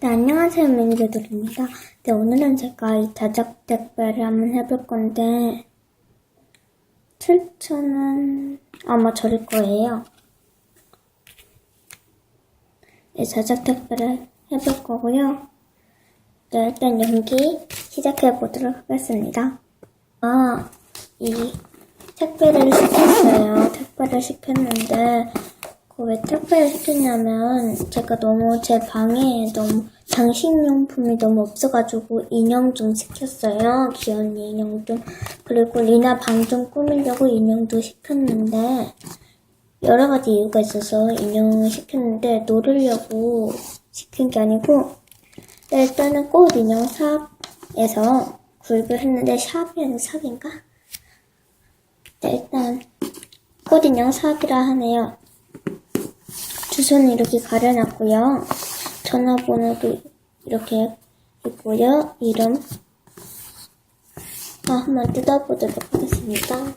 네, 안녕하세요, 매니저들입니다. 네, 오늘은 제가 이 자작 택배를 한번 해볼 건데, 7,000원 아마 저릴 거예요. 네, 자작 택배를 해볼 거고요. 네, 일단 연기 시작해 보도록 하겠습니다. 아, 이 택배를 시켰어요. 택배를 시켰는데, 그 왜 택배를 시켰냐면 제가 너무 제 방에 너무 장식용품이 너무 없어가지고 인형 좀 시켰어요. 귀여운 인형 좀. 그리고 리나 방 좀 꾸미려고 인형도 시켰는데 여러 가지 이유가 있어서 인형을 시켰는데 놀으려고 시킨 게 아니고 네, 일단은 꽃 인형 샵에서 구입을 했는데 샵이 샵인가? 네, 일단 꽃 인형 샵이라 하네요. 주소는 이렇게 가려놨고요. 전화번호도 이렇게 있고요. 이름. 아, 한번 뜯어보도록 하겠습니다.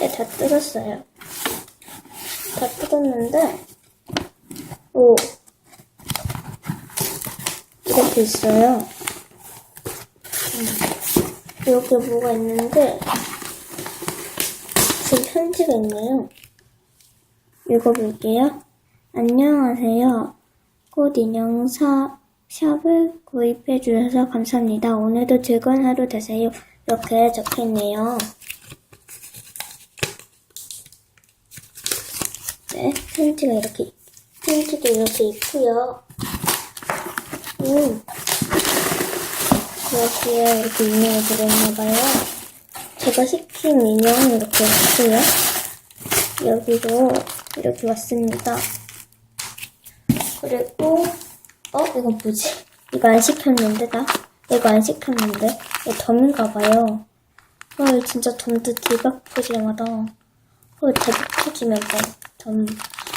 네, 다 뜯었어요. 다 뜯었는데, 오, 이렇게 있어요. 음, 이렇게 뭐가 있는데, 지금 편지가 있네요. 읽어볼게요. 안녕하세요. 꽃 인형 사, 샵을 구입해 주셔서 감사합니다. 오늘도 즐거운 하루 되세요. 이렇게 적혀 있네요. 네, 편지가 이렇게, 편지도 이렇게 있고요. 음, 여기에 이렇게 인형이 들어있나봐요. 제가 시킨 인형 이렇게 있고요. 여기도 이렇게 왔습니다. 그리고, 어, 이거 뭐지? 이거 안 시켰는데, 나? 이거 안 시켰는데? 이거 덤인가봐요. 헐, 진짜 덤도 대박 푸짐하다. 헐, 대박 푸짐해봐. 덤,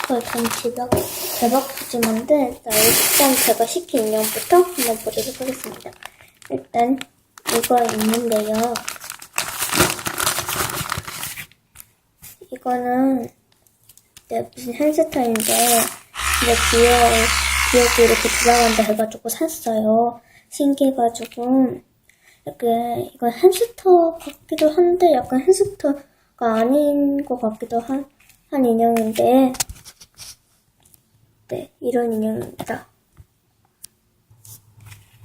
헐, 덤 대박, 대박 푸짐한데, 나 일단 제가 시킨 인형부터 한번 보도록 하겠습니다. 일단, 이거 있는데요. 이거는, 네, 무슨 햄스터인데, 근데 귀여워, 귀엽게 이렇게 돌아간다 해가지고 샀어요. 신기해가지고, 이렇게, 이건 햄스터 같기도 한데, 약간 햄스터가 아닌 것 같기도 한, 한 인형인데, 네, 이런 인형입니다.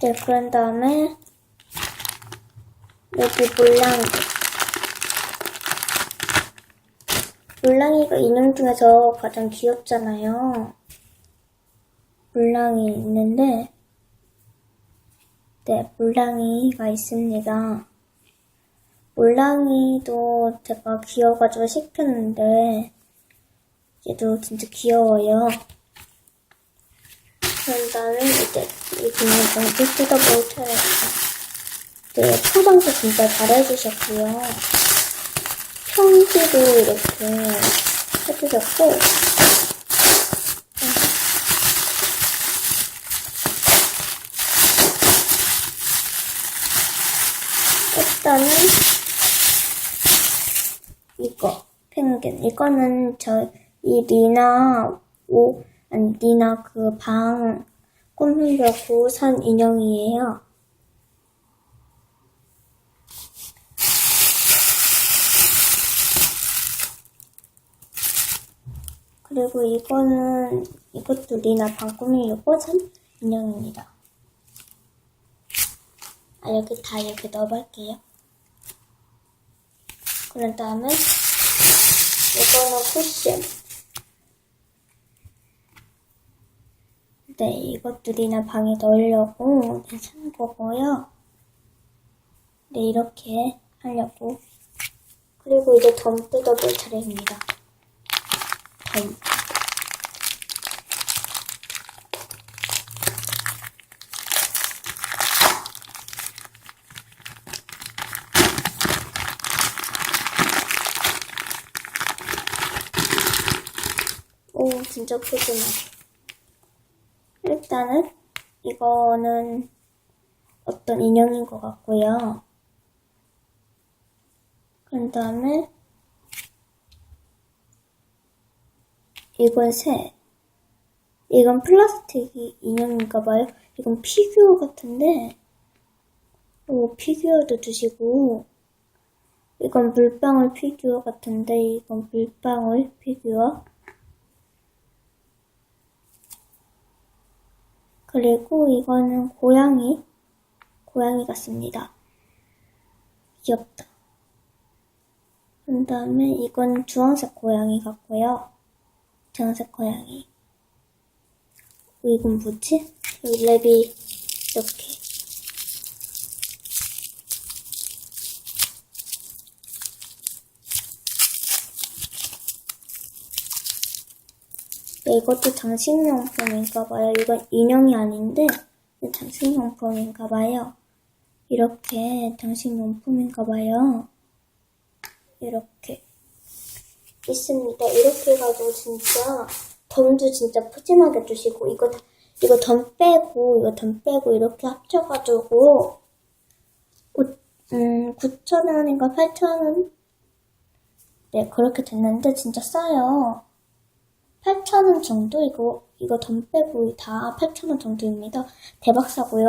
네, 그런 다음에, 여기 물랑이. 물랑이가 인형 중에서 가장 귀엽잖아요. 물랑이 있는데, 네, 물랑이가 있습니다. 물랑이도 제가 귀여워가지고 시켰는데, 얘도 진짜 귀여워요. 그런 다음에 이제 이 비닐봉지 뜯어볼 차례입니다. 네, 포장도 진짜 잘 해주셨고요. 편지도 이렇게 해주셨고, 일단은 이거 펭귄 이거는 저이 리나 옷아 니 리나 그 방 꾸미려고 산 인형이에요. 그리고 이거는 이것도 리나 방 꾸미려고 산 인형입니다. 아, 여기 다 이렇게 넣어볼게요. 그런 다음에 이거는 쿠션. 네, 이것들이나 방에 넣으려고 네, 산 거고요. 네, 이렇게 하려고. 그리고 이제 덤 뜯어볼 차례입니다. 덤. 오, 진짜 포근해. 일단은 이거는 어떤 인형인 것 같고요. 그런 다음에 이건 새. 이건 플라스틱 인형인가 봐요. 이건 피규어 같은데, 오, 피규어도 주시고, 이건 물방울 피규어 같은데, 이건 물방울 피규어. 그리고 이거는 고양이, 고양이 같습니다. 귀엽다. 그 다음에 이건 주황색 고양이 같고요. 주황색 고양이. 어, 이건 뭐지? 여기 랩이 이렇게. 이것도 장식용품인가봐요. 이건 인형이 아닌데 장식용품인가봐요. 이렇게 장식용품인가봐요. 이렇게 있습니다. 이렇게 해가지고 진짜 덤도 진짜 푸짐하게 주시고 이거 다- 이거 덤 빼고 이거 덤 빼고 이렇게 합쳐가지고 오- 음 9,000원인가 8,000원 네 그렇게 됐는데 진짜 싸요. 8,000원 정도 이거 이거 덤 빼고 다 8,000원 정도입니다. 대박 사고요.